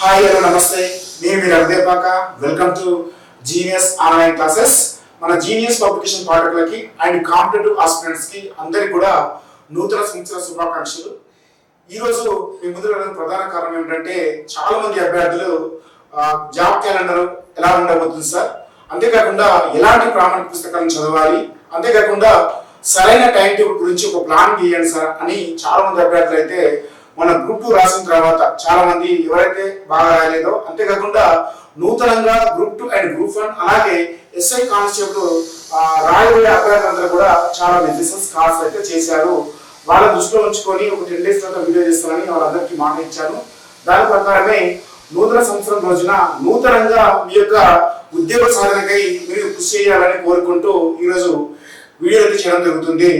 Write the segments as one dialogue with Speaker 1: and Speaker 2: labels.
Speaker 1: Hi hello namaste. నేను మీ Ravidepaka welcome to genius online classes మన genius publication పాఠకులకి and competitive ఆస్పిరెంట్స్కి అందరికి కూడా నూతన సంవత్సర శుభాకాంక్షలు. ఈ మీ ముందు రావడానికి ప్రధాన కారణం ఏమిటంటే చాలా మంది అభ్యర్థులు జాబ్ క్యాలెండర్ ఎలా ఉండబోతుంది సార్? అంతేకాకుండా ఎలాంటి ప్రామాణిక పుస్తకాలను చదవాలి? అంతేకాకుండా సరైన టైం టేబుల్ గురించి ఒక ప్లాన్ గీయండి సార్ అని చాలా మంది అభ్యర్థులు అయితే మన గ్రూప్ టూ రాసిన తర్వాత చాలా మంది ఎవరైతే బాగా రాయలేదో అంతేకాకుండా నూతనంగా group two and group one అలాగే ఎస్ఐ కానిస్టేబుల్ రాయబోయే అభ్యర్థులందరూ కూడా చాలా మెసేజెస్ కాల్స్ అయితే చేశారు. వాళ్ళ దృష్టిలో ఉంచుకొని ఒక టెన్ డేస్ తర్వాత వీడియో చేస్తానని వాళ్ళందరికీ మాట ఇచ్చాను. దాని ప్రకారమే నూతన సంవత్సరం రోజున నూతనంగా మీ యొక్క ఉద్యోగ సాధనకై మీరు కృషి చేయాలని కోరుకుంటూ ఈరోజు వీడియో అయితే చేయడం జరుగుతుంది.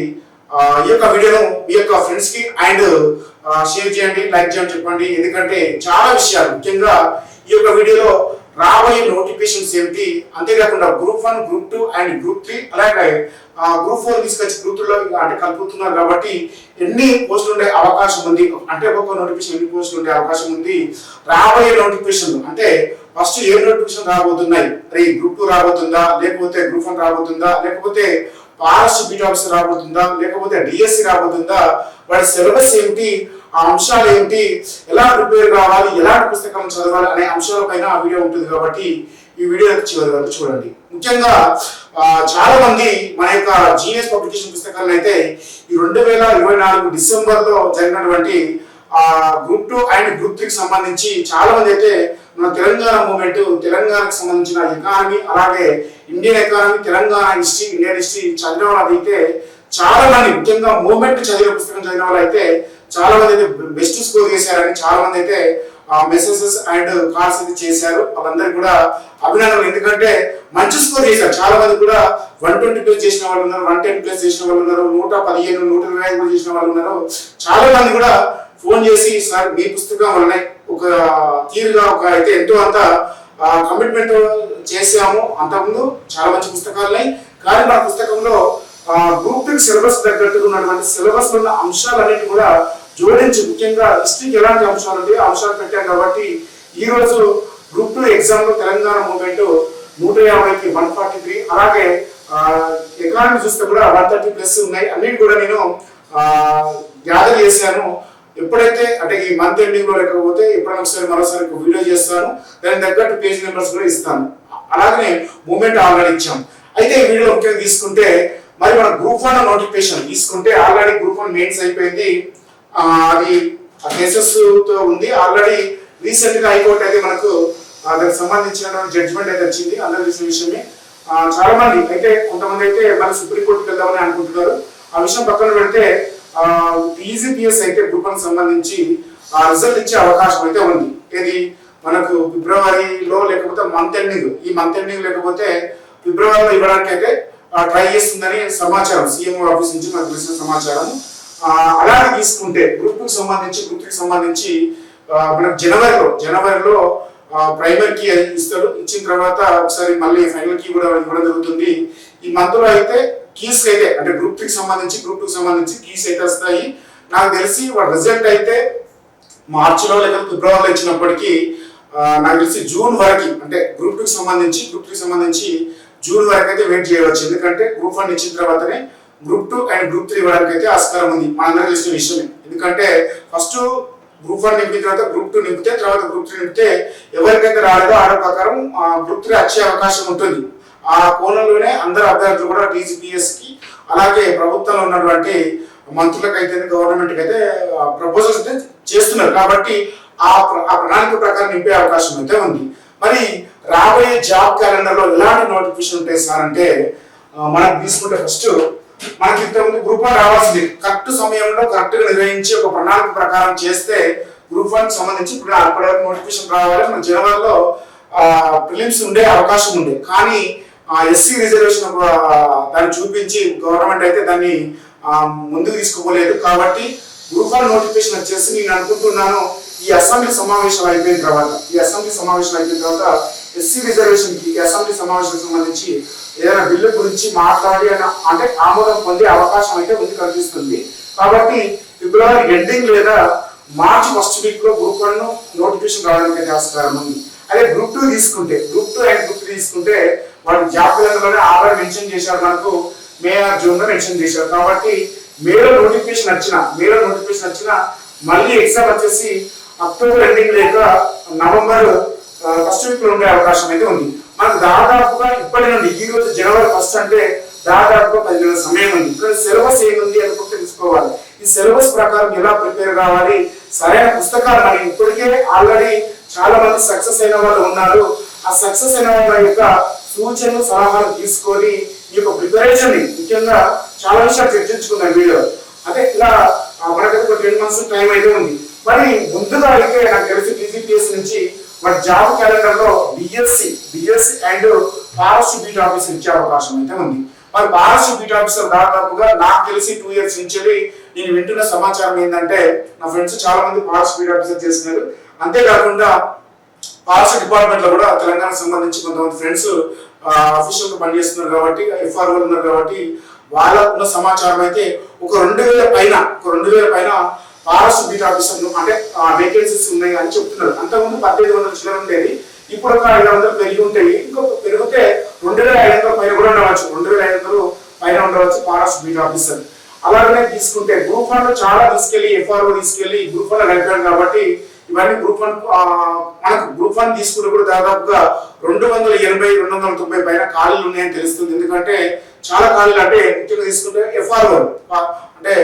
Speaker 1: ఈ యొక్క వీడియోను మీ యొక్క ఫ్రెండ్స్కి అండ్ షేర్ చేయండి లైక్ చేయండి చెప్పండి. ఎందుకంటే చాలా విషయాలు. ముఖ్యంగా ఈ యొక్క వీడియోలో రాబోయే నోటిఫికేషన్స్ ఏమిటి? అంతేకాకుండా group one group two and group three అలాగే గ్రూప్ ఫోర్ తీసుకొచ్చి గ్రూప్ త్రీలో అంటే కలుపుతున్నారు కాబట్టి ఎన్ని పోస్టులు ఉండే అవకాశం ఉంది? అంటే ఒక్కొక్క నోటిఫికేషన్ ఎన్ని పోస్టులు ఉండే అవకాశం ఉంది? రాబోయే నోటిఫికేషన్ అంటే ఫస్ట్ ఏ నోటిఫికేషన్ రాబోతున్నాయి? మరి గ్రూప్ టూ రాబోతుందా? లేకపోతే గ్రూప్ వన్ రాబోతుందా? లేకపోతే పారస్ బీట్ ఆఫీసర్ రాబోతుందా? లేకపోతే డిఎస్సి రాబోతుందా? వాటి సిలబస్ ఏమిటి? ఆ అంశాలు ఏమిటి ఎలా ప్రిపేర్ కావాలి? ఎలాంటి పుస్తకం చదవాలి అనే అంశాలపైన ఆ వీడియో ఉంటుంది కాబట్టి ఈ వీడియో అయితే చివరి వరకు చూడండి. ముఖ్యంగా చాలా మంది మన యొక్క జీనియస్ పబ్లికేషన్ పుస్తకాలను అయితే ఈ రెండు వేల ఇరవై నాలుగు డిసెంబర్లో జరిగినటువంటి ఆ గ్రూప్ టూ అండ్ గ్రూప్ త్రీకి సంబంధించి చాలా మంది అయితే మన తెలంగాణ మూమెంట్ తెలంగాణకు సంబంధించిన ఎకానమీ అలాగే Indian economy Telangana history Indian history చదివిన వాళ్ళు అయితే చాలా మంది ముఖ్యంగా మూమెంట్ చదివే పుస్తకం చదివిన వాళ్ళు అయితే చాలా మంది అయితే బెస్ట్ స్కోర్ చేశారని చాలా మంది అయితే మెసేజెస్ అండ్ కాల్స్ అయితే చేశారు. వాళ్ళందరికీ కూడా అభినందనలు. ఎందుకంటే మంచి స్కోర్ చేశారు చాలా మంది కూడా వన్ ట్వంటీ ప్లేస్ చేసిన వాళ్ళు ఉన్నారు వన్ టెన్ ప్లేస్ చేసిన వాళ్ళు ఉన్నారు నూట పదిహేను నూట ఇరవై ఐదు కూడా చేసిన వాళ్ళు ఉన్నారు. చాలా మంది కూడా ఫోన్ చేసి సార్ మీ పుస్తకం వలన ఒక తీరుగా ఒక అయితే ఎంతో అంత కమిట్మెంట్ చేసాము అంతకుముందు చాలా మంచి పుస్తకాలు ఉన్నాయి కానీ మన పుస్తకంలో గ్రూప్ సిలబస్ తగ్గట్టుగా ఉన్నటువంటి సిలబస్ ఉన్న అంశాలన్నిటి కూడా జోడించి ముఖ్యంగా హిస్టరీకి ఎలాంటి అంశాలు ఉంటాయో అంశాలు పెట్టాం కాబట్టి ఈ రోజు గ్రూప్ టూ ఎగ్జామ్లో తెలంగాణ మూమెంట్ నూట యాభైకి వన్ ఫార్టీ త్రీ అలాగే ఎకానమీ చూస్తే కూడా వన్ థర్టీ ప్లస్ ఉన్నాయి. అన్నిటి కూడా నేను గ్యాదర్ చేశాను. ఎప్పుడైతే అంటే ఈ మంత్ ఎండింగ్లో లేకపోతే ఎప్పుడైనా ఒకసారి మరోసారి వీడియో చేస్తాను. దానికి తగ్గట్టు పేజ్ నెంబర్స్ కూడా ఇస్తాను. అలాగనే మూమెంట్ ఆల్రెడీ ఇచ్చాం. అయితే ఈ వీడియో ముఖ్యంగా తీసుకుంటే మరి మన గ్రూప్ వన్ నోటిఫికేషన్ తీసుకుంటే ఆల్రెడీ గ్రూప్ వన్ మెయిన్స్ అయిపోయింది. అది కేసెస్తో ఉంది. ఆల్రెడీ రీసెంట్గా హైకోర్టు అయితే మనకు దానికి సంబంధించిన జడ్జ్మెంట్ అయితే వచ్చింది అందరూ తెలిసిన విషయమే. చాలా మంది అయితే కొంతమంది అయితే మన సుప్రీం కోర్టుకి వెళ్దామని అనుకుంటున్నారు. ఆ విషయం పక్కన పెడితే ఈజీపీఎస్ అయితే గ్రూప్ వన్ సంబంధించి ఆ రిజల్ట్ ఇచ్చే అవకాశం అయితే ఉంది. ఇది మనకు ఫిబ్రవరిలో లేకపోతే మంత్ ఎండింగ్ ఈ మంత్ ఎండింగ్ లేకపోతే ఫిబ్రవరిలో ఇవ్వడానికి అయితే ట్రై చేస్తుందని సమాచారం. సీఎం ఆఫీస్ నుంచి మనకు తెలిసిన సమాచారం. అలాగే తీసుకుంటే గ్రూప్కి సంబంధించి గ్రూప్కి సంబంధించి మనకు జనవరిలో జనవరిలో ప్రైమరీ కీ ఇస్తాడు ఇచ్చిన తర్వాత ఒకసారి మళ్ళీ ఫైనల్ కీ కూడా ఇవ్వడం జరుగుతుంది. ఈ మంత్లో అయితే కీస్ అయితే అంటే గ్రూప్ త్రీకి సంబంధించి గ్రూప్ టూకి సంబంధించి కీస్ అయితే వస్తాయి. నాకు తెలిసి వాడు రిజల్ట్ అయితే మార్చిలో లేదా ఫిబ్రవరిలో ఇచ్చినప్పటికీ నాకు తెలిసి జూన్ వరకు అంటే గ్రూప్ టూకి సంబంధించి గ్రూప్ త్రీకి సంబంధించి జూన్ వరకు అయితే వెయిట్ చేయవచ్చు. ఎందుకంటే గ్రూప్ వన్ ఇచ్చిన తర్వాతనే group two and group three ఇవ్వడానికి అయితే ఆస్కారం ఉంది. మనందరికీ తెలిసిన విషయమే. ఎందుకంటే ఫస్ట్ గ్రూప్ వన్ నింపిన తర్వాత గ్రూప్ టూ నింపితే తర్వాత గ్రూప్ త్రీ నింపితే ఎవరికైతే రాలేదో ఆడ ప్రకారం గ్రూప్ త్రీ వచ్చే అవకాశం ఉంటుంది. ఆ కోణంలోనే అందరు అభ్యర్థులు కూడా టీజీపీఎస్కి అలాగే ప్రభుత్వంలో ఉన్నటువంటి మంత్రులకైతే గవర్నమెంట్ అయితే ప్రపోజల్స్ అయితే చేస్తున్నారు. కాబట్టి ఆ ఆ ప్రణాళిక ప్రకారం నింపే అవకాశం అయితే ఉంది. మరి రాబోయే జాబ్ క్యాలెండర్లో ఎలాంటి నోటిఫికేషన్ ఉంటాయి సార్ అంటే మనం తీసుకుంటే ఫస్ట్ మనకి ఇంతకుముందు గ్రూప్ వన్ రావాల్సింది. కరెక్ట్ సమయంలో కరెక్ట్గా నిర్వహించి ఒక ప్రణాళిక ప్రకారం చేస్తే గ్రూప్ వన్ సంబంధించి ఇప్పుడు అప్పటివరకు నోటిఫికేషన్ రావాలి. మన జనవరిలో ప్రిలిమ్స్ ఉండే అవకాశం ఉంది. కానీ ఎస్సీ రిజర్వేషన్ దాన్ని చూపించి గవర్నమెంట్ అయితే దాన్ని ముందుకు తీసుకుపోలేదు కాబట్టి గ్రూప్ వన్ నోటిఫికేషన్ వచ్చేసి నేను అనుకుంటున్నాను ఈ అసెంబ్లీ సమావేశం అయిపోయిన తర్వాత ఈ అసెంబ్లీ సమావేశం అయిపోయిన తర్వాత ఎస్సీ రిజర్వేషన్కి ఈ అసెంబ్లీ సమావేశం సంబంధించి ఏదైనా బిల్లు గురించి మాట్లాడి అని అంటే ఆమోదం పొందే అవకాశం అయితే ఉంది కనిపిస్తుంది. కాబట్టి ఫిబ్రవరి ఎండింగ్ లేదా మార్చి ఫస్ట్ వీక్లో గ్రూప్ వన్ నోటిఫికేషన్ రావడానికి అయితే ఆస్కారం ఉంది. అదే గ్రూప్ టూ తీసుకుంటే group two and group three తీసుకుంటే వాళ్ళు జాబ్ క్యాలెండర్లోనే మెన్షన్ చేశారు మనకు మే ఆర్ జూన్లో మెన్షన్ చేశారు. కాబట్టి మేలో నోటిఫికేషన్ వచ్చిన మేలో నోటిఫికేషన్ వచ్చిన మళ్ళీ ఎగ్జామ్ వచ్చేసి అక్టోబర్ ఎండింగ్ లేక నవంబర్ ఫస్ట్ వీక్లో ఉండే అవకాశం అయితే ఉంది. మనకు దాదాపుగా ఇప్పటి నుండి ఈ రోజు జనవరి ఫస్ట్ అంటే దాదాపుగా పది నెలల సమయం ఉంది. ఇక్కడ సిలబస్ ఏముంది అనుకుంటే తెలుసుకోవాలి. ఈ సిలబస్ ప్రకారం ఎలా ప్రిపేర్ కావాలి సరైన పుస్తకాలు మనం ఇప్పటికే ఆల్రెడీ చాలా మంది సక్సెస్ అయిన వాళ్ళు ఉన్నారు. ఆ సక్సెస్ అయిన వాళ్ళ యొక్క సూచనలు సలహాలు తీసుకొని ఈ యొక్క ప్రిపరేషన్ ముఖ్యంగా చాలా విషయాలు చర్చించుకున్నాం వీడియో అదే ఇలా ఆ, మనకైతే ఒక టెన్ మంత్స్ టైం అయితే ఉంది. మరి ముందుగా అయితే నాకు తెలిసి టీజీపీఎస్ నుంచి మరి జాబ్ క్యాలెండర్లో BSc BSc and forest beat officer ఇచ్చే అవకాశం అయితే ఉంది. మరి ఫారెస్ట్ బీట్ ఆఫీసర్ దాదాపుగా నాకు తెలిసి టూ ఇయర్స్ నుంచి నేను వింటున్న సమాచారం ఏంటంటే నా ఫ్రెండ్స్ చాలా మంది ఫారెస్ట్ బీట్ ఆఫీసర్ చేస్తున్నారు. అంతేకాకుండా ఫారెస్ట్ డిపార్ట్మెంట్లో కూడా తెలంగాణ సంబంధించి కొంతమంది ఫ్రెండ్స్ అఫీషియల్గా పనిచేస్తున్నారు కాబట్టి ఎఫ్ఆర్ ఉన్నారు కాబట్టి వాళ్ళ ఉన్న సమాచారం అయితే ఒక రెండు వేల పైన ఒక రెండు వేల పైన ఆర్ఎస్ బీట్ అంటే వేకెన్సీస్ ఉన్నాయి అని చెప్తున్నారు. అంతకుముందు పద్దెనిమిది వందల చిల్లర ఉండేది. ఇప్పుడు ఒక ఐదు వందలు పెరిగి ఉంటాయి. ఇంకొక పెరిగితే రెండు వేల ఐదు వందల పైన కూడా ఉండవచ్చు. రెండు వేల ఐదు వందలు పైన ఉండవచ్చు ఫారెస్ట్ బీట్ ఆఫీసర్ అలాగనే తీసుకుంటే గ్రూప్ వన్ చాలా తీసుకెళ్ళి ఎఫ్ఆర్ఓ తీసుకెళ్ళి గ్రూప్ వన్ కలిపారు కాబట్టి ఇవన్నీ గ్రూప్ వన్ మనకు గ్రూప్ వన్ తీసుకుంటే కూడా దాదాపుగా రెండు వందల ఎనభై రెండు వందల తొంభై పైన ఖాళీలు ఉన్నాయని తెలుస్తుంది. ఎందుకంటే చాలా ఖాళీలు అంటే ముఖ్యంగా తీసుకుంటే ఎఫ్ఆర్ఓ అంటే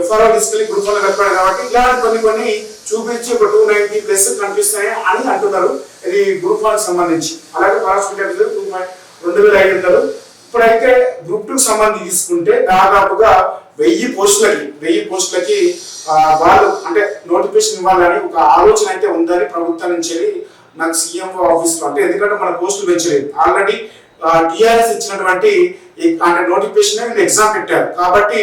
Speaker 1: ఎఫ్ఆర్ఓ తీసుకెళ్ళి గ్రూప్ వన్ కట్టాడు కాబట్టి ఇలాంటి కొన్ని కొన్ని చూపించి ఒక టూ నైన్టీ ప్లస్ కనిపిస్తాయి అని అంటున్నారు. ఇది గ్రూప్ వన్ సంబంధించి. అలాగే ఫారెస్ట్ గ్రూప్ రెండు వేల ఐదు వందలు. ఇప్పుడైతే గ్రూప్ టూ సంబంధించి తీసుకుంటే దాదాపుగా వెయ్యి పోస్టులకి వెయ్యి పోస్టులకి వాళ్ళు అంటే నోటిఫికేషన్ ఇవ్వాలని ఒక ఆలోచన అయితే ఉందని ప్రభుత్వం నుంచి నాకు సీఎం ఆఫీస్లో అంటే ఎందుకంటే మన పోస్టులు పెంచలేదు. ఆల్రెడీ టిఆర్ఎస్ ఇచ్చినటువంటి అంటే నోటిఫికేషన్ ఎగ్జామ్ పెట్టారు కాబట్టి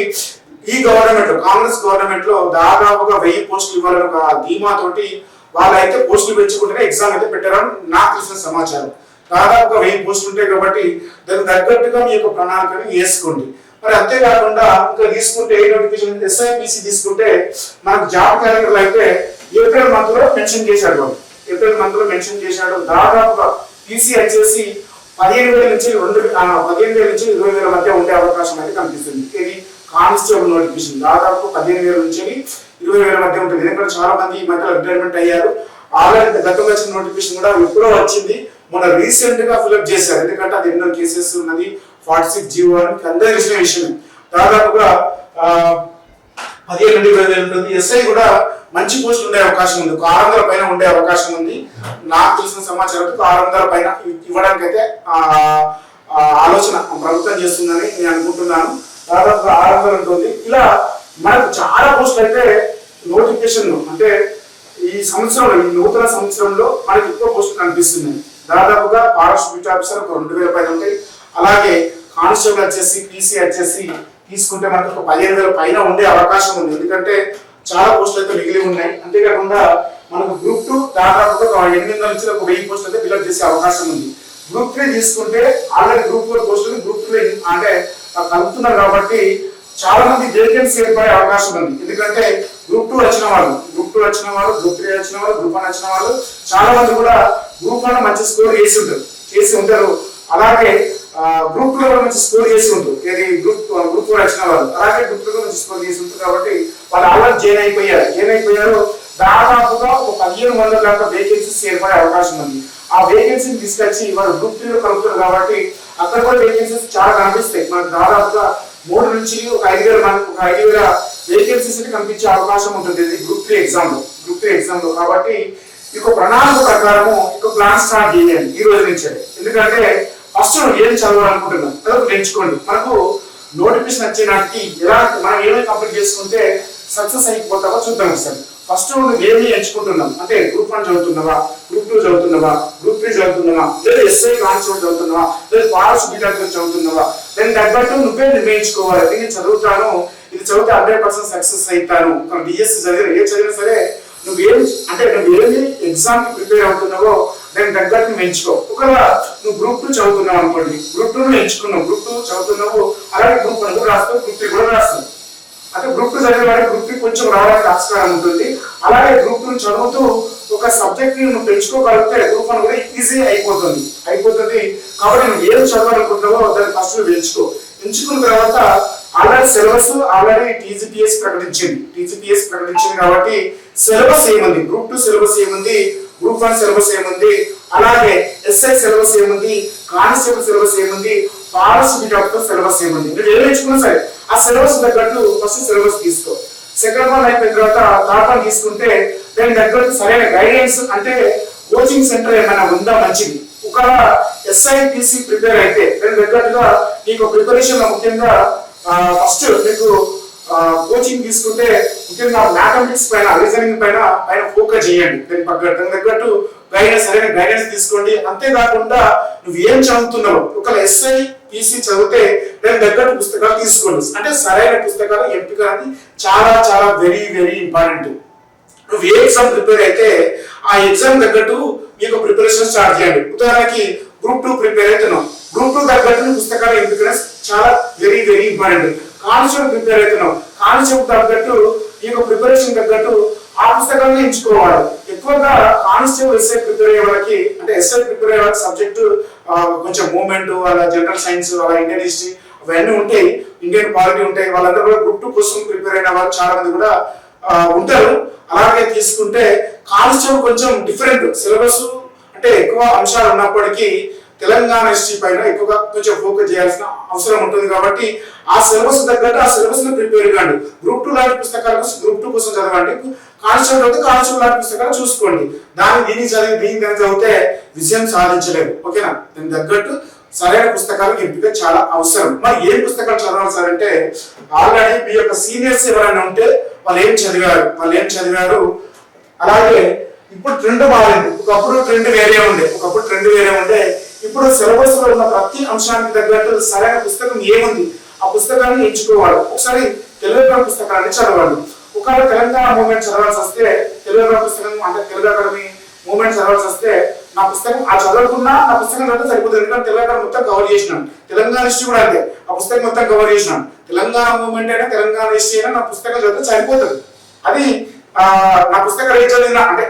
Speaker 1: ఈ గవర్నమెంట్ కాంగ్రెస్ గవర్నమెంట్లో దాదాపుగా వెయ్యి పోస్టులు ఇవ్వాలని ఒక ధీమా తోటి వాళ్ళైతే పోస్టులు పెంచుకుంటేనే ఎగ్జామ్ అయితే పెట్టారని నాకు తెలిసిన సమాచారం. దాదాపుగా వెయ్యి పోస్టులు ఉంటాయి కాబట్టి దానికి తగ్గట్టుగా మీ యొక్క ప్రణాళికను వేసుకోండి. మరి అంతేకాకుండా ఇంకా తీసుకుంటే ఏ నోటిఫికేషన్ ఎస్ఐపిసి తీసుకుంటే మనకు జాబ్ క్యాలెండర్ అయితే ఏప్రిల్ మంత్లో మెన్షన్ చేశాడు ఏప్రిల్ మంత్లో మెన్షన్ చేశాడు. దాదాపుగా పీసీ వచ్చేసి పదిహేను వేల నుంచి రెండు పదిహేను వేల నుంచి ఇరవై వేల మధ్య ఉండే అవకాశం అయితే కనిపిస్తుంది. ఇది కానిస్టేబుల్ నోటిఫికేషన్. దాదాపు పదిహేను వేల నుంచి ఇరవై వేల మధ్య ఉంటుంది. ఎందుకంటే చాలా మంది ఈ మధ్య రిటైర్మెంట్ అయ్యారు. ఆల్రెడీ గతం వచ్చిన నోటిఫికేషన్ కూడా ఎప్పుడో వచ్చింది. మొన్న రీసెంట్గా ఫిల్అప్ చేశారు. ఎందుకంటే అది ఎన్నో కేసెస్ ఉన్నది. ఫార్టీ సిక్స్ జీవో అని అందరూ తెలిసిన విషయం దాదాపుగా పదిహేను నుండి ఇరవై వేలు ఉంటుంది. ఎస్ఐ కూడా మంచి పోస్ట్ ఉండే అవకాశం ఉంది. ఒక ఆరు వందల పైన ఉండే అవకాశం ఉంది. నాకు తెలిసిన సమాచారం ఆరు వందల పైన ఇవ్వడానికి అయితే ఆలోచన ప్రభుత్వం చేస్తుందని నేను అనుకుంటున్నాను. దాదాపుగా ఆరు వందలు ఉంటుంది. ఇలా మనకు చాలా పోస్టులు అయితే నోటిఫికేషన్ అంటే ఈ సంవత్సరంలో ఈ నూతన సంవత్సరంలో మనకి ఎక్కువ పోస్టులు కనిపిస్తున్నాయి. దాదాపుగా ఫారెస్ట్ బ్యూటీ ఆఫీసర్ ఒక రెండు వేల పైన ఉంటాయి. అలాగే కానిస్టేబుల్ వచ్చేసి పీసీ వచ్చేసి తీసుకుంటే మనకు ఒక పదిహేను వేల పైన ఉండే అవకాశం ఉంది. ఎందుకంటే చాలా పోస్టులు అయితే మిగిలి ఉన్నాయి. అంతేకాకుండా మనకు గ్రూప్ టూ దాదాపు ఒక ఎనిమిది వందల నుంచి ఒక వెయ్యి పోస్టులు అయితే ఫిల్అప్ చేసే అవకాశం ఉంది. గ్రూప్ త్రీ తీసుకుంటే ఆల్రెడీ గ్రూప్ ఫోర్ పోస్టులు గ్రూప్ త్రీ అంటే కలుపుతున్నారు కాబట్టి చాలా మంది వేకెన్సీ ఏర్పడే అవకాశం ఉంది. ఎందుకంటే గ్రూప్ టూ వచ్చిన వాళ్ళు గ్రూప్ టూ వచ్చిన వాళ్ళు గ్రూప్ త్రీ వచ్చిన వాళ్ళు గ్రూప్ వన్ వచ్చిన వాళ్ళు చాలా మంది కూడా గ్రూప్ వన్ మంచి స్కోర్ చేసి ఉంటారు చేసి ఉంటారు. అలాగే గ్రూప్లో మంచి స్కోర్ చేసి ఉంటారు ఏది గ్రూప్ గ్రూప్ ఫోర్ వచ్చిన వాళ్ళు. అలాగే గ్రూప్లో మంచి స్కోర్ చేసి ఉంటారు కాబట్టి వాళ్ళు అలా జైన్ అయిపోయారు. జైన్ అయిపోయారు. దాదాపుగా ఒక పదిహేను వందల దాకా వేకెన్సీస్ ఏర్పడే అవకాశం ఉంది. ఆ వేకెన్సీని తీసుకొచ్చి వాళ్ళు గ్రూప్ త్రీలో కలుపుతారు కాబట్టి అక్కడ కూడా వేకెన్సీస్ చాలా కనిపిస్తాయి. మనకు దాదాపుగా మూడు నుంచి ఒక ఐదు వేల మంది ఒక ఐదు వేల వేకెన్సీస్ కనిపించే అవకాశం ఉంటుంది. ఇది గ్రూప్ త్రీ ఎగ్జామ్లో గ్రూప్ త్రీ ఎగ్జామ్లో. కాబట్టి ఇక ప్రణాళిక ప్రకారము ఒక ప్లాన్ స్టార్ట్ చేయాలి. ఈ రోజు నుంచే. ఎందుకంటే ఫస్ట్ ఏం చదవాలనుకుంటున్నాను అదొకటి ఎంచుకోండి మనకు నోటిఫికేషన్ వచ్చే నాటికి ఎలా మనం ఏమేమి కంప్లీట్ చేసుకుంటే సక్సెస్ అయిపోతావో చూద్దాం సార్. ఫస్ట్ నువ్వు ఏమి ఎంచుకుంటున్నాం అంటే గ్రూప్ వన్ చదువుతున్నావా? గ్రూప్ టూ చదువుతున్నావా? గ్రూప్ త్రీ చదువుతున్నావా? లేదా ఎస్ఐ కాన్స్టేబుల్ చదువుతున్నావా? లేదా ఫారెస్ట్ బీటాక్టర్ చదువుతున్నావా? దానికి తగ్గట్టు నువ్వే నిర్ణయించుకోవాలి. నేను చదువుతాను. ఇది చదివితే హండ్రెడ్ పర్సెంట్ సక్సెస్ అవుతాను. బిఎస్సీ చదివిన ఏ చదివినా సరే నువ్వేం అంటే నువ్వు ఏది ఎగ్జామ్ ప్రిపేర్ అవుతున్నావో దానికి తగ్గట్టు ఎంచుకో ఒకవేళ నువ్వు గ్రూప్ టూ చదువుతున్నావు అనుకోండి గ్రూప్ టూ ఎంచుకున్నావు గ్రూప్ టూ చదువుతున్నావు అలాగే గ్రూప్ వన్ కూడా రాస్తావు గ్రూప్ త్రీ కూడా రాస్తావు. అంటే గ్రూప్ టూ చదివే వాడికి గ్రూప్ త్రీ కొంచెం రావడానికి ఆస్కారం ఉంటుంది. అలాగే గ్రూప్ టూ చదువుతూ ఒక సబ్జెక్ట్ని నువ్వు పెంచుకోగలిగితే గ్రూప్ వన్ కూడా ఈజీ అయిపోతుంది. అయిపోతుంది. కాబట్టి నువ్వు ఏం చదవాలనుకుంటున్నావో దాన్ని ఫస్ట్ నువ్వు ఎంచుకో ఎంచుకున్న తర్వాత ఆల్రెడీ సిలబస్ ఆల్రెడీ టీజీపీఎస్ ప్రకటించింది. టీజీపీఎస్ ప్రకటించింది కాబట్టి సిలబస్ ఏముంది? గ్రూప్ టూ సిలబస్ ఏముంది? గ్రూప్ వన్ సిలబస్ ఏముంది? అలాగే ఎస్ఐ సిలబస్ ఏముంది? కానిస్టేబుల్ సిలబస్ ఏముంది? ఫారెస్ట్ డాక్టర్ సిలబస్ ఏముంది? మీరు ఏం నేర్చుకున్నా సరే ఆ సిలబస్ తగ్గట్టు ఫస్ట్ సిలబస్ తీసుకో. సెకండ్ వన్ అయిపోయిన తర్వాత థర్డ్ వన్ తీసుకుంటే దాని తగ్గట్టు సరైన గైడెన్స్ అంటే కోచింగ్ సెంటర్ ఏమైనా ఉందా మంచిది? ఒక ఎస్ఐపిసి ప్రిపేర్ అయితే దాని తగ్గట్టుగా నీకు ప్రిపరేషన్ ముఖ్యంగా ఫస్ట్ మీకు కోచింగ్ తీసుకుంటే ముఖ్యంగా మ్యాథమెటిక్స్ పైన రీజనింగ్ పైన పైన ఫోకస్ చేయండి. దాని తగ్గట్టు దాని తగ్గట్టు గైడెన్స్ సరైన గైడెన్స్ తీసుకోండి. అంతేకాకుండా నువ్వు ఏం చదువుతున్నావు? ఒక ఎస్ఐ పీసీ చదివితే దాని తగ్గట్టు పుస్తకాలు తీసుకోండి. అంటే సరైన పుస్తకాలు ఎంపిక అనేది చాలా చాలా వెరీ వెరీ ఇంపార్టెంట్ నువ్వు ఏ ఎగ్జామ్ ప్రిపేర్ అయితే ఆ ఎగ్జామ్ తగ్గట్టు మీకు ప్రిపరేషన్ స్టార్ట్ చేయండి. ఉదాహరణకి గ్రూప్ టూ ప్రిపేర్ అవుతున్నావు గ్రూప్ టూ తగ్గట్టు నువ్వు పుస్తకాలు ఎంపిక చాలా very very important constable prepare అవుతున్నాం కానిస్టేబుల్ తగ్గట్టు యొక్క ప్రిపరేషన్ తగ్గట్టు ఆ పుస్తకాలను ఎంచుకోవాలి ఎక్కువగా కానిస్టేబుల్ ఎస్ఐ ప్రిపేర్ అయ్యే వాళ్ళకి అంటే ఎస్ఐ ప్రిపేర్ అయ్యే వాళ్ళకి సబ్జెక్టు కొంచెం మూమెంట్ అలా జనరల్ సైన్స్ అలా ఇండియన్ హిస్టరీ అవన్నీ ఉంటాయి. ఇండియన్ పాలిటీ ఉంటాయి. వాళ్ళందరూ కూడా గ్రూప్ టూ కోసం ప్రిపేర్ అయిన వాళ్ళు చాలా మంది కూడా ఉంటారు. అలాగే తీసుకుంటే కానిస్టేబుల్ కొంచెం డిఫరెంట్ సిలబస్ అంటే ఎక్కువ అంశాలు ఉన్నప్పటికీ తెలంగాణ హిస్టరీ పైన ఎక్కువగా కొంచెం ఫోకస్ చేయాల్సిన అవసరం ఉంటుంది కాబట్టి ఆ సిలబస్ తగ్గట్టు ఆ సిలబస్ని ప్రిపేర్ కాండి గ్రూప్ టూ లాంటి పుస్తకాల కోసం గ్రూప్ టూ కోసం చదవండి. కానిస్టేబుల్ అయితే కానిస్టేబుల్ లాంటి పుస్తకాలు చూసుకోండి. దాన్ని దీన్ని చదివి దీన్ని దాన్ని చదివితే విజయం సాధించలేము. ఓకేనా? దాని తగ్గట్టు సరైన పుస్తకాలు ఎంపిక చాలా అవసరం. మరి ఏ పుస్తకాలు చదవాలి సార్ అంటే ఆల్రెడీ మీ యొక్క సీనియర్స్ ఎవరైనా ఉంటే వాళ్ళు ఏం చదివారు? వాళ్ళు ఏం చదివారు? అలాగే ఇప్పుడు ట్రెండ్ మారింది. ఒకప్పుడు ట్రెండ్ వేరే ఉండే. ఒకప్పుడు ట్రెండ్ వేరే ఉండే. ఇప్పుడు సిలబస్లో ఉన్న ప్రతి అంశానికి తగ్గట్టు సరైన పుస్తకం ఏముంది? ఆ పుస్తకాన్ని ఎంచుకోవాలి. ఒకసారి తెలుగు పుస్తకాన్ని చదవాలి ఒకవేళ తెలంగాణ మూమెంట్ చదవాల్సి వస్తే తెలుగు పుస్తకం అంటే తెలుగు అకాడమీ మూమెంట్ చదవాల్సి వస్తే నా పుస్తకం ఆ చదవకుండా నా పుస్తకం చదివితే సరిపోతుంది. ఎందుకంటే తెలంగాణ మొత్తం కవర్ చేసినాను. తెలంగాణ హిస్టరీ కూడా అంతే. ఆ పుస్తకం మొత్తం కవర్ చేసినాను. తెలంగాణ మూమెంట్ అయినా తెలంగాణ హిస్టరీ అయినా నా పుస్తకం చదివితే సరిపోతుంది. అది నా పుస్తక ఏం అంటే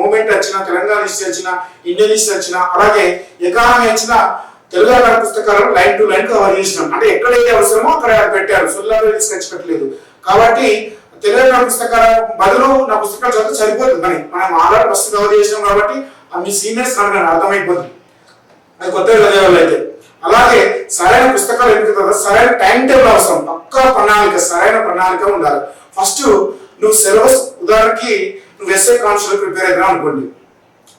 Speaker 1: మూమెంట్ వచ్చిన తెలంగాణ హిస్టరీ వచ్చిన ఇండియన్ హిస్టరీ వచ్చిన అలాగే ఎకానమీ వచ్చిన తెలుగు పుస్తకాలను లైన్ టు లైన్ కవర్ చేసినాం. అంటే ఎక్కడైతే అవసరమో అక్కడ పెట్టారు. సుల్లాగా తీసుకొచ్చి పెట్టలేదు. కాబట్టి తెలుగు పుస్తకాల బదులు నా పుస్తకాలు చదివితే సరిపోతుంది. మరి మనం ఆల్రెడీ ఫస్ట్ కవర్ చేసినాం కాబట్టి మీ సీనియర్స్ నాకు అర్థమైపోతుంది అది కొత్తగా చదివే అయితే. అలాగే సరైన పుస్తకాలు ఎందుకు సరైన టైం టేబుల్ అవసరం. పక్కా ప్రణాళిక సరైన ప్రణాళిక ఉండాలి. ఫస్ట్ నువ్వు సిలబస్ ఉదాహరణకి నువ్వు ఎస్ఐ కాన్స్టేబుల్ ప్రిపేర్ అయినా అనుకోండి.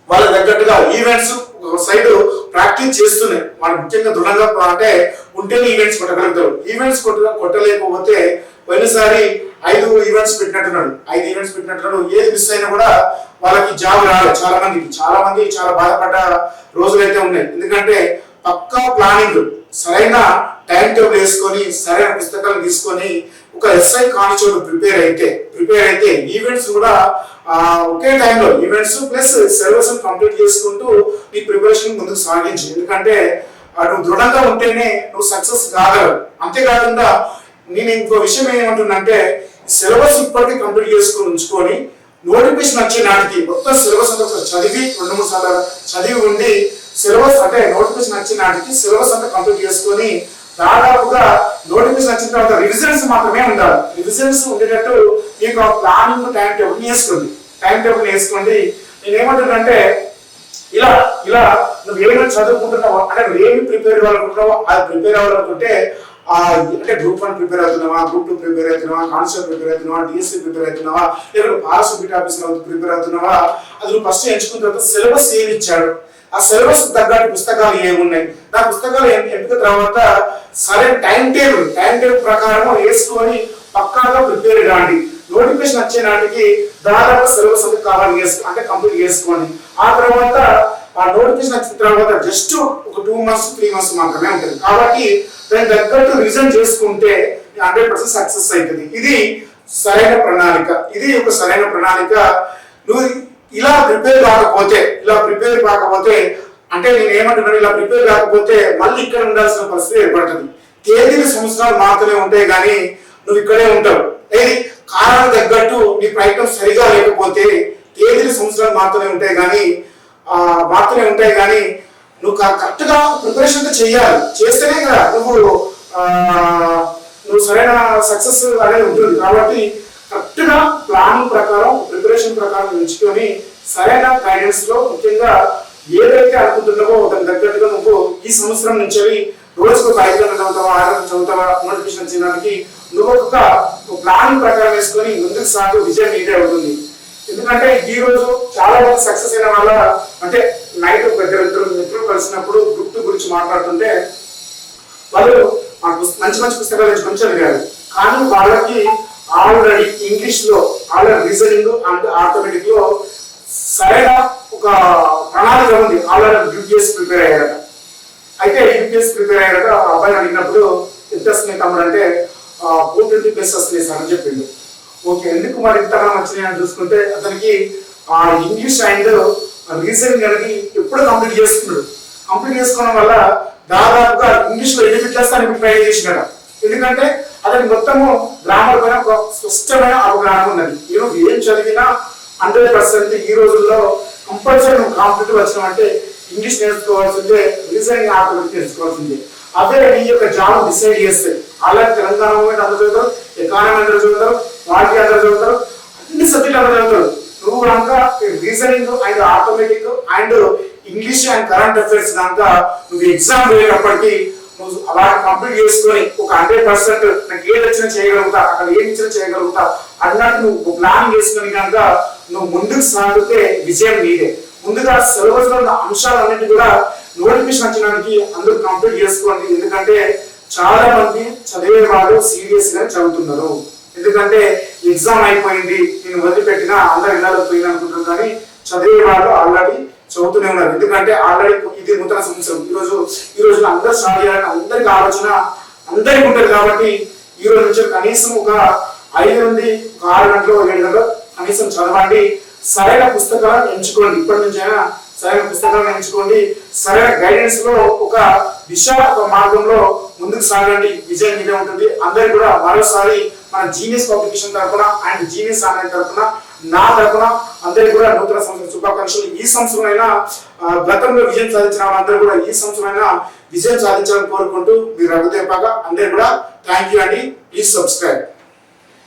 Speaker 1: వాళ్ళ తగ్గట్టుగా ఈవెంట్స్ ఒక సైడ్ ప్రాక్టీస్ చేస్తున్నాయి. వాళ్ళు ముఖ్యంగా దృఢంగా అంటే ఉంటేనే ఈవెంట్స్ కొట్టగలుగుతారు. ఈవెంట్స్ కొట్ట కొట్టలేకపోతే పోయినసారి ఐదు ఈవెంట్స్ పెట్టినట్టున్నాడు. ఐదు ఈవెంట్స్ పెట్టినట్టున్నాడు. ఏది మిస్ అయినా కూడా వాళ్ళకి జాబ్ రాలేదు చాలా మందికి చాలా మంది చాలా బాధపడ్డ రోజులు అయితే ఉన్నాయి. ఎందుకంటే పక్కా ప్లానింగ్ సరైన టైం టేబుల్ వేసుకొని సరైన పుస్తకాలు తీసుకొని ఒక ఎస్ఐ కానిస్టేబుల్ ప్రిపేర్ అయితే ప్రిపేర్ అయితే ఈవెంట్స్ కూడా ఒకే టైంలో ఈవెంట్స్ ప్లస్ సిలబస్ కంప్లీట్ చేసుకుంటూ నీ ప్రిపరేషన్ ముందుకు సాగించు. ఎందుకంటే నువ్వు దృఢంగా ఉంటేనే నువ్వు సక్సెస్ కాగలవు. అంతేకాకుండా నేను ఇంకో విషయం ఏమంటున్నంటే సిలబస్ ఇప్పటికీ కంప్లీట్ చేసుకొని ఉంచుకొని నోటిఫికేషన్ వచ్చే నాటికి మొత్తం సిలబస్ అంతా చదివి రెండు మూడు సార్లు చదివి ఉండి సిలబస్ అంటే నోటిఫికేషన్ వచ్చే నాటికి సిలబస్ అంతా కంప్లీట్ చేసుకొని దాదాపుగా నోటిఫికేషన్ వచ్చిన తర్వాత రివిజన్స్ మాత్రమే ఉండాలి. రివిజన్స్ ఉండేటట్టు మీకు ఆ ప్లానింగ్ టైం టేబుల్ వేసుకోండి. టైం టేబుల్ వేసుకోండి. నేను ఏమంటున్నానంటే ఇలా ఇలా నువ్వు ఏమైనా చదువుకుంటున్నావో అంటే నువ్వు ఏమి ప్రిపేర్ అవ్వాలనుకుంటున్నావో అది ప్రిపేర్ అవ్వాలనుకుంటే ఆ అంటే గ్రూప్ వన్ ప్రిపేర్ అవుతున్నావా గ్రూప్ టూ ప్రిపేర్ అవుతున్నావా కాన్సెప్ట్ ప్రిపేర్ అవుతున్నావా డిఎస్సీ ప్రిపేర్ అవుతున్నావా లేదా పాస్ ఆఫీస్ ఆఫీసర్ ప్రిపేర్ అవుతున్నావా అది నువ్వు ఫస్ట్ ఎంచుకున్న తర్వాత సిలబస్ ఏమి ఇచ్చాడు? ఆ సిలబస్ తగ్గట్టు పుస్తకాలు ఏమున్నాయి? నా పుస్తకాలు ఎంపిక తర్వాత సరైన టైం టేబుల్ టైం టేబుల్ ప్రకారం వేసుకొని పక్కాగా ప్రిపేర్ కాండి నోటిఫికేషన్ వచ్చే నాటికి దాదాపు సిలబస్ అంతా కవర్ చేసుకో అంటే కంప్లీట్ చేసుకోండి. ఆ తర్వాత ఆ నోటిఫికేషన్ వచ్చిన తర్వాత జస్ట్ ఒక టూ మంత్స్ త్రీ మంత్స్ మాత్రమే ఉంటుంది. కాబట్టి దానికి తగ్గట్టు రిజన్ చేసుకుంటే హండ్రెడ్ పర్సెంట్ సక్సెస్ అవుతుంది. ఇది సరైన ప్రణాళిక. ఇది ఒక సరైన ప్రణాళిక. నువ్వు ఇలా ప్రిపేర్ కాకపోతే ఇలా ప్రిపేర్ కాకపోతే అంటే నేను ఏమంటున్నాను ఇలా ప్రిపేర్ కాకపోతే మళ్ళీ ఇక్కడ ఉండాల్సిన పరిస్థితి ఏర్పడుతుంది. తేదీలు సంవత్సరాలు మాత్రమే ఉంటాయి కానీ నువ్వు ఇక్కడే ఉంటావు. ఏది? కారణం తగ్గట్టు నీ ప్రయత్నం సరిగా లేకపోతే తేదీలు సంవత్సరాలు మాత్రమే ఉంటాయి కానీ ఆ, మాత్రమే ఉంటాయి కానీ నువ్వు కరెక్ట్గా ప్రిపరేషన్ చేయాలి చేస్తేనే కదా నువ్వు నువ్వు సరైన సక్సెస్ అనేది ఉంటుంది. కాబట్టి కరెక్ట్గా ప్లాన్ ప్రకారం ప్రిపరేషన్ ప్రకారం ఎంచుకొని సరైన గైడెన్స్లో ముఖ్యంగా ఏదైతే అనుకుంటున్నావో దాని తగ్గట్టుగా నువ్వు ఈ సంవత్సరం నుంచి రోజుకు ఒక ఐదు గంటలు చదువుతావా ఆరు గంటలు చదువుతావా నోటిఫికేషన్ చేయడానికి నువ్వు ఒక ప్లాన్ ప్రకారం వేసుకొని ముందుకు సాగు విజయం నీదే అవుతుంది ఎందుకంటే ఈ రోజు చాలా మంది సక్సెస్ అయిన వాళ్ళ అంటే నైట్ పెద్ద ఇద్దరు మిత్రులు కలిసినప్పుడు గుర్తు గురించి మాట్లాడుతుంటే వాళ్ళు మంచి మంచి పుస్తకాలు నుంచి మంచి అడిగారు కానీ వాళ్ళకి ఆల్రెడీ ఇంగ్లీష్లో ఆల్రెడీ రీజనింగ్ అండ్ ఆర్థమెటిక్లో సరైన ఒక ప్రణాళిక ఉంది. ఆల్రెడీ యూపీఎస్ ప్రిపేర్ అయ్యారట అయితే యూపీఎస్ ప్రిపేర్ అయ్యారట ఆ అబ్బాయిని అడిగినప్పుడు ఎంత వస్తున్నాయి తమ్ముడు అంటే ఫోర్ ట్వంటీ ప్లస్ వస్తున్నాయి సార్ అని చెప్పిండు. ఓకే ఎందుకు మరి ఇంతగా వచ్చినాయి అని చూసుకుంటే అతనికి ఆ ఇంగ్లీష్ అండ్ రీజనింగ్ అనేది ఎప్పుడు కంప్లీట్ చేసుకున్నాడు. కంప్లీట్ చేసుకోవడం వల్ల దాదాపుగా ఇంగ్లీష్లో ఎన్ని బిట్లేస్తా అని ట్రై చేసినాడు. ఎందుకంటే అతని మొత్తము గ్రామర్ పైన ఒక స్పష్టమైన అవగాహన ఉన్నది. ఈ ఏం చదివినా హండ్రెడ్ పర్సెంట్ ఈ రోజుల్లో కంపల్సరీ నువ్వు కాంపిటేటివ్ వచ్చినావంటే ఇంగ్లీష్ నేర్చుకోవాల్సిందే రీజనింగ్ ఆటోమేటిక్ నేర్చుకోవాల్సిందే. అదే నీ యొక్క జాబ్ డిసైడ్ చేస్తే అలాగే తెలంగాణ మూమెంట్ అందరూ చదువుతారు ఎకానమీ అందరూ చదువుతారు పార్టీ అందరూ చదువుతారు అన్ని సబ్జెక్ట్ అందరూ చదువుతారు నువ్వు కనుక reasoning and automatic and English and current affairs కనుక నువ్వు ఎగ్జామ్ వెళ్ళేటప్పటికి నువ్వు అలా కంప్లీట్ చేసుకొని ఒక హండ్రెడ్ పర్సెంట్ నాకు ఏది వచ్చినా చేయగలుగుతా అక్కడ ఏది ఇచ్చినా చేయగలుగుతా అన్నట్టు నువ్వు ప్లాన్ చేసుకుని కనుక నువ్వు ముందుకు సాగితే విజయం నీదే. ముందుగా సిలబస్లో ఉన్న అంశాలన్నింటి కూడా నోటిఫికేషన్ వచ్చినానికి అందరూ కంప్లీట్ చేసుకోండి. ఎందుకంటే చాలా మంది చదివే వాళ్ళు సీరియస్గా చదువుతున్నారు. ఎందుకంటే ఎగ్జామ్ అయిపోయింది నేను వదిలిపెట్టినా అందరు ఇళ్ళకి పోయింది అనుకుంటున్నారు కానీ చదివే వాళ్ళు ఆల్రెడీ చదువుతూనే ఉన్నారు ఎందుకంటే ఆల్రెడీ ఇది నూతన సంవత్సరం. ఈ రోజు ఈ రోజు అందరు స్టార్ట్ చేయాలని అందరికి ఆలోచన అందరికి ఉంటుంది కాబట్టి ఈ రోజు నుంచి కనీసం ఒక ఐదు నుండి ఒక ఆరు గంటలు ఏడు గంటలు కనీసం చదవండి. సరైన పుస్తకాలను ఎంచుకోండి. ఇప్పటి నుంచైనా సరైన పుస్తకాలను ఎంచుకోండి. సరైన గైడెన్స్లో ఒక దిశ ఒక మార్గంలో ముందుకు సాగండి. విజయం మీదే ఉంటుంది. అందరికి కూడా మరోసారి మన జీనియస్ పబ్లికేషన్ తరఫున అండ్ జీనియస్ ఆన్లైన్ తరఫున నా తరఫున అందరికీ కూడా నూతన సంవత్సరం శుభాకాంక్షలు. ఈ సంవత్సరం అయినా గతంలో విజయం సాధించిన వాళ్ళందరూ కూడా ఈ సంవత్సరం అయినా విజయం సాధించాలని కోరుకుంటూ మీరు రఘుదేపాగా అందరికి కూడా థ్యాంక్ యూ అండి. Please subscribe